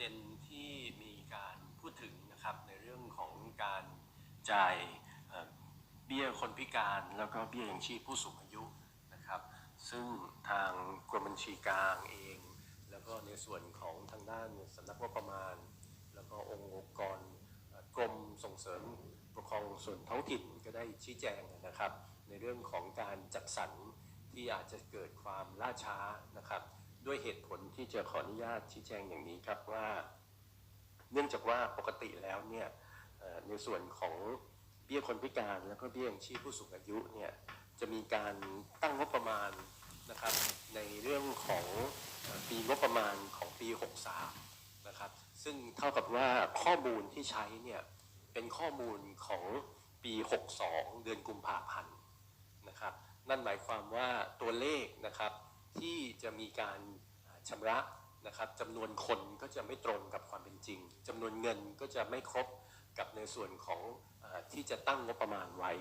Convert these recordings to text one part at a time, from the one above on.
เด็นที่มีการพูดถึงนะครับในเรื่องของการจ่ายเบี้ยคนพิการแล้วก็เบี้ยยังชีพผู้สูงอายุนะครับ ซึ่งทางกรมบัญชีกลางเอง แล้วก็ในส่วนของทางด้านสำนักงบประมาณ แล้วก็องค์กรกรมส่งเสริมปกครองส่วนท้องถิ่นก็ได้ชี้แจงนะครับ ในเรื่องของการจัดสรรที่อาจจะเกิดความล่าช้านะครับ ด้วยเหตุผลที่จะขออนุญาตชี้แจงอย่างนี้ครับว่า เนื่องจากว่าปกติแล้วเนี่ยในส่วนของเบี้ยคนพิการแล้วก็เบี้ยยังชีพผู้สูงอายุเนี่ยจะมีการตั้งงบประมาณนะครับ ในเรื่องของปีงบประมาณของปี 63 นะครับ ซึ่งเท่ากับว่าข้อมูลที่ใช้เนี่ยเป็นข้อมูลของปี 62 เดือนกุมภาพันธ์นะครับ นั่นหมายความว่าตัวเลขนะครับ ที่จะมีการชำระนะครับจำนวนคนก็จะไม่ตรงกับความเป็นจริงจำนวนเงินก็จะไม่ครบกับในส่วนของอที่จะตั้งงบประมาณไว้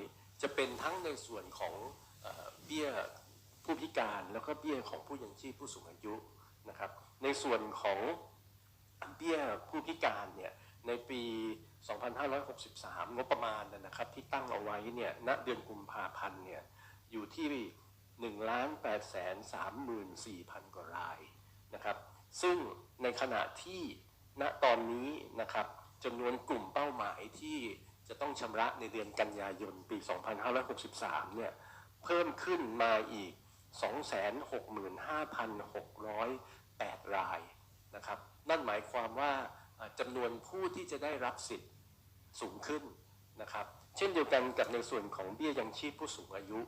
จะเป็นทั้งในส่วนของเบี้ยผู้พิการแล้วก็เบี้ยของผู้ยังชีพผู้สูงอายุนะครับ ในส่วนของเบี้ยผู้พิการเนี่ยในปี 2563 งบประมาณนะนะครับที่ตั้งเอาไว้เนี่ยณเดือนกุมภาพันธ์เนี่ยอยู่ที่ 1 8 3 4 0 0 0กว่ารายนะครับ ซึ่งในขณะที่ณตอนนี้นะครับจำนวนกลุ่มเป้าหมายที่จะต้องชำระในเดือนกันยายนปี 2563 เนี่ยเพิ่มขึ้นมาอีก 265,608 รายนะครับ นั่นหมายความว่าอ่าจำนวนผู้ที่จะได้รับสิทธิ์สูงขึ้นนะครับ เช่นเดียวกันกับในส่วนของเบี้ยยังชีพผู้สูงอายุ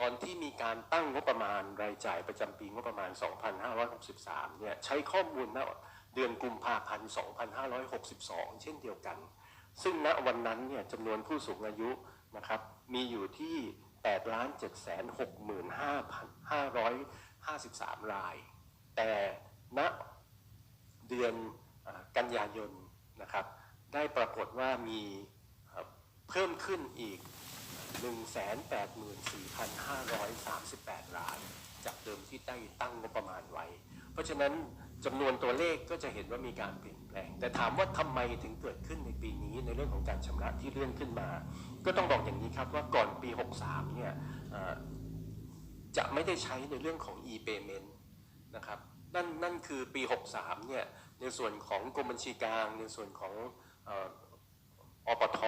ตอนที่มีการตั้งงบประมาณรายจ่ายประจำปีงบประมาณ 2563 เนี่ยใช้ข้อมูลณเดือนกุมภาพันธ์ 2562 เช่นเดียวกัน ซึ่งณวันนั้นเนี่ยจำนวนผู้สูงอายุนะครับมีอยู่ที่8 7 6 5 553 ราย แต่ณเดือนกันยายนนะครับได้ปรากฏว่ามีเพิ่มขึ้นอีก 184,538รายจากเดิมที่ได้ตั้งงบประมาณไว้ เพราะฉะนั้นจำนวนตัวเลขก็จะเห็นว่ามีการเปลี่ยนแปลง แต่ถามว่าทำไมถึงเกิดขึ้นในปีนี้ในเรื่องของการชำระที่เลื่อนขึ้นมา ก็ต้องบอกอย่างนี้ครับว่าก่อนปี 63 เนี่ยจะไม่ได้ใช้ในเรื่องของ e-payment นะครับนั่นนั่นคือปี 63 เนี่ยในส่วนของกรมบัญชีกลางในส่วนของ อ่ออปท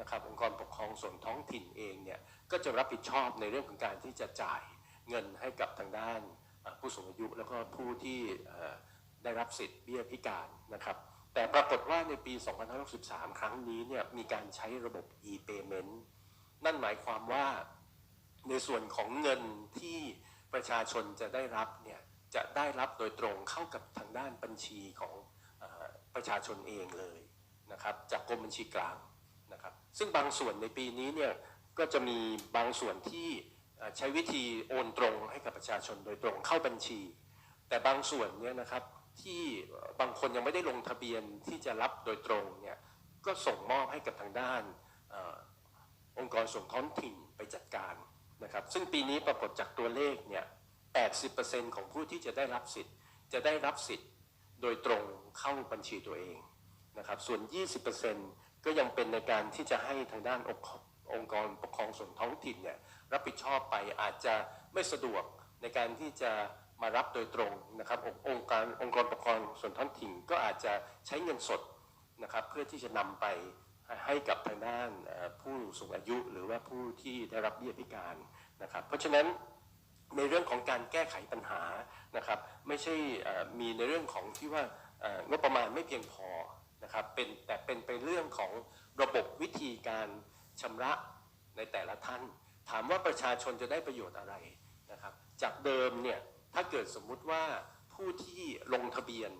นะครับองค์กรปกครองส่วนท้องถิ่นเองเนี่ยก็จะรับผิดชอบในเรื่องของการที่จะจ่ายเงินให้กับทางด้านผู้สูงอายุแล้วก็ผู้ที่ได้รับสิทธิ์เบี้ยพิการนะครับ แต่ปรากฏว่าในปี 2563 ครั้งนี้เนี่ยมีการใช้ระบบ e-payment นั่นหมายความว่าในส่วนของเงินที่ประชาชนจะได้รับเนี่ยจะได้รับโดยตรงเข้ากับทางด้านบัญชีของอประชาชนเองเลย นะครับจากกรมบัญชีกลางนะครับซึ่งบางส่วนในปีนี้เนี่ยก็จะมีบางส่วนที่ใช้วิธีโอนตรงให้กับประชาชนโดยตรงเข้าบัญชี แต่บางส่วนเนี่ยนะครับที่บางคนยังไม่ได้ลงทะเบียนที่จะรับโดยตรงเนี่ยก็ส่งมอบให้กับทางด้านอองค์กรส่วนท้องถิ่นไปจัดการนะครับซึ่งปีนี้ปรากฏจากตัวเลขเนี่ย 80%ของผู้ที่จะได้รับสิทธิ์ จะได้รับสิทธิ์โดยตรงเข้าบัญชีตัวเอง นะครับ ส่วน 20%ก็ยังเป็นในการที่จะให้ทางด้านองค์องค์กรปกครองส่วนท้องถิ่นเนี่ยรับผิดชอบไปอาจจะไม่สะดวกในการที่จะมารับโดยตรงนะครับองค์องค์การองค์กรปกครองส่วนท้องถิ่นก็อาจจะใช้เงินสดนะครับเพื่อที่จะนำไปให้กับทางด้านผู้สูงอายุหรือว่าผู้ที่ได้รับเบี้ยพิการนะครับ เพราะฉะนั้นในเรื่องของการแก้ไขปัญหานะครับ ไม่ใช่มีในเรื่องของที่ว่างบประมาณไม่เพียงพอ นะครับเป็นแต่เป็นไปเรื่องของระบบวิธีการชำระในแต่ละท่าน ถามว่าประชาชนจะได้ประโยชน์อะไรนะครับ จากเดิมเนี่ยถ้าเกิดสมมุติว่าผู้ที่ลงทะเบียน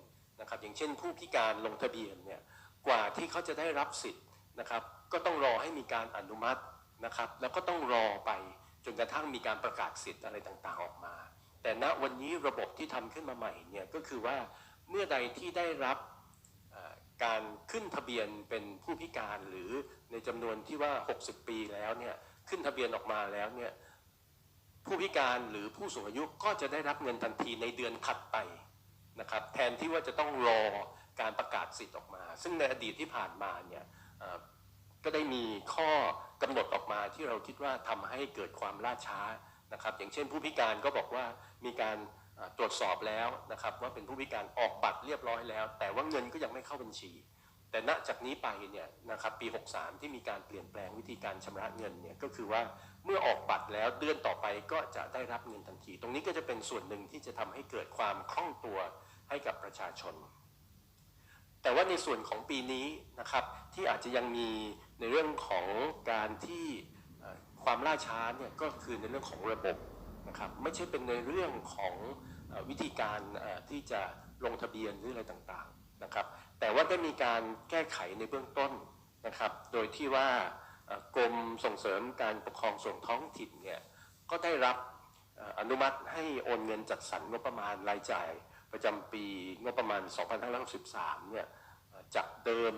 นะครับ อย่างเช่นผู้พิการลงทะเบียนเนี่ยกว่าที่เขาจะได้รับสิทธิ์นะครับ ก็ต้องรอให้มีการอนุมัตินะครับ แล้วก็ต้องรอไปจนกระทั่งมีการประกาศสิทธิ์อะไรต่างๆออกมา แต่ณวันนี้ระบบที่ทำขึ้นมาใหม่เนี่ยก็คือว่าเมื่อใดที่ได้รับ การขึ้นทะเบียนเป็นผู้พิการหรือในจำนวนที่ว่า 60 ปีแล้วเนี่ยขึ้นทะเบียนออกมาแล้วเนี่ยผู้พิการหรือผู้สูงอายุก็จะได้รับเงินทันทีในเดือนถัดไปนะครับแทนที่ว่าจะต้องรอการประกาศสิทธิ์ออกมา ซึ่งในอดีตที่ผ่านมาเนี่ยก็ได้มีข้อกำหนดออกมาที่เราคิดว่าทำให้เกิดความล่าช้านะครับ อย่างเช่นผู้พิการก็บอกว่ามีการ ตรวจสอบแล้วนะครับว่าเป็นผู้พิการออกบัตรเรียบร้อยแล้ว แต่ว่าเงินก็ยังไม่เข้าบัญชี แต่ณจากนี้ไปเนี่ยนะครับปี 63 ที่มีการเปลี่ยนแปลงวิธีการชำระเงินเนี่ยก็คือว่าเมื่อออกบัตรแล้วเดือนต่อไปก็จะได้รับเงินทันที ตรงนี้ก็จะเป็นส่วนหนึ่งที่จะทำให้เกิดความคล่องตัวให้กับประชาชน แต่ว่าในส่วนของปีนี้นะครับที่อาจจะยังมีในเรื่องของการที่ความล่าช้าเนี่ยก็คือในเรื่องของระบบ นะครับไม่ใช่เป็นในเรื่องของวิธีการที่จะลงทะเบียนหรืออะไรต่างๆนะครับ แต่ว่าได้มีการแก้ไขในเบื้องต้นนะครับ โดยที่ว่ากรมส่งเสริมการปกครองส่วนท้องถิ่นเนี่ยก็ได้รับอนุมัติให้โอนเงินจัดสรรงบประมาณรายจ่าย ประจำปีงบประมาณ 2563เนี่ยเอ่อจากเดิม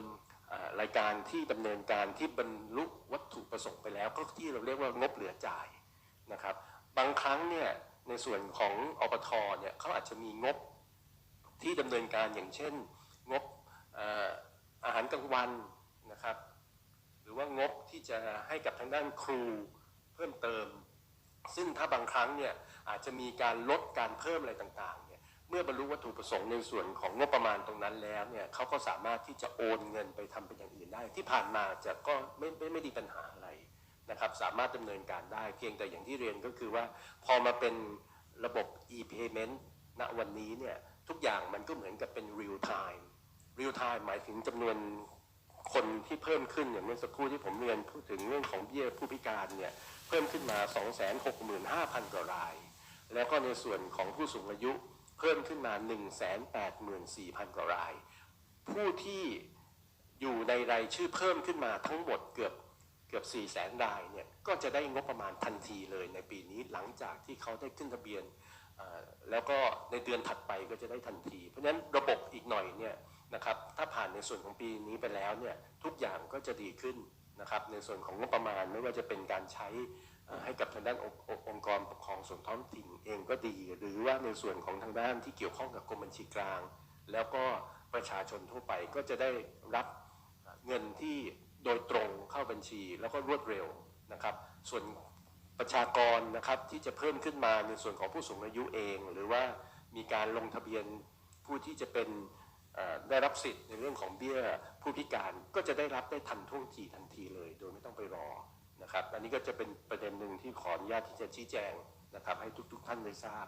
เอ่อรายการที่ดำเนินการที่บรรลุวัตถุประสงค์ไปแล้ว ก็ที่เราเรียกว่างบเหลือจ่ายนะครับ บางครั้งเนี่ยในส่วนของอปทเนี่ยเขาอาจจะมีงบที่ดำเนินการอย่างเช่น งบอาหารกลางวันนะครับ หรือว่างบที่จะให้กับทางด้านครูเพิ่มเติม ซึ่งถ้าบางครั้งเนี่ยอาจจะมีการลดการเพิ่มอะไรต่างๆเนี่ยเมื่อบรรลุวัตถุประสงค์ในส่วนของงบประมาณตรงนั้นแล้วเนี่ยเขาก็สามารถที่จะโอนเงินไปทำเป็นอย่างอื่นได้ ที่ผ่านมาจะก็ไม่ไม่ไม่ไดีปัญหาอะไร นะครับสามารถดำเนินการได้ เพียงแต่อย่างที่เรียนก็คือว่าพอมาเป็นระบบ e-payment ณวันนี้เนี่ยทุกอย่างมันก็เหมือนกับเป็น real time real time หมายถึงจำนวนคนที่เพิ่มขึ้นอย่างเมื่อสักครู่ที่ผมเรียนพูดถึงเรื่องของเบี้ยผู้พิการเนี่ยเพิ่มขึ้นมา 265,000 กว่าราย แล้วก็ในส่วนของผู้สูงอายุเพิ่มขึ้นมา 184,000 กว่าราย ผู้ที่อยู่ในรายชื่อเพิ่มขึ้นมาทั้งหมดเกือบ กือบ400,000รายเนี่ยก็จะได้งบประมาณทันทีเลยในปีนี้หลังจากที่เขาได้ขึ้นทะเบียนแล้วก็ในเดือนถัดไปก็จะได้ทันที เพราะฉะนั้นระบบอีกหน่อยเนี่ยนะครับถ้าผ่านในส่วนของปีนี้ไปแล้วเนี่ยทุกอย่างก็จะดีขึ้นนะครับในส่วนของงบประมาณไม่ว่าจะเป็นการใช้ให้กับทางด้านองค์องค์องค์กรปกครองส่วนท้องถิ่นเองก็ดี หรือว่าในส่วนของทางด้านที่เกี่ยวข้องกับกรมบัญชีกลาง แล้วก็ประชาชนทั่วไปก็จะได้รับเงินที่ โดยตรงเข้าบัญชีแล้วก็รวดเร็วนะครับ ส่วนประชากรนะครับที่จะเพิ่มขึ้นมาในส่วนของผู้สูงอายุเอง หรือว่ามีการลงทะเบียนผู้ที่จะเป็นได้รับสิทธิ์ในเรื่องของเบี้ยผู้พิการก็จะได้รับได้ทันท่วงทีทันทีเลย โดยไม่ต้องไปรอนะครับ อันนี้ก็จะเป็นประเด็นหนึ่งที่ขออนุญาตที่จะชี้แจงนะครับ ให้ทุก ๆ ท่านได้ทราบ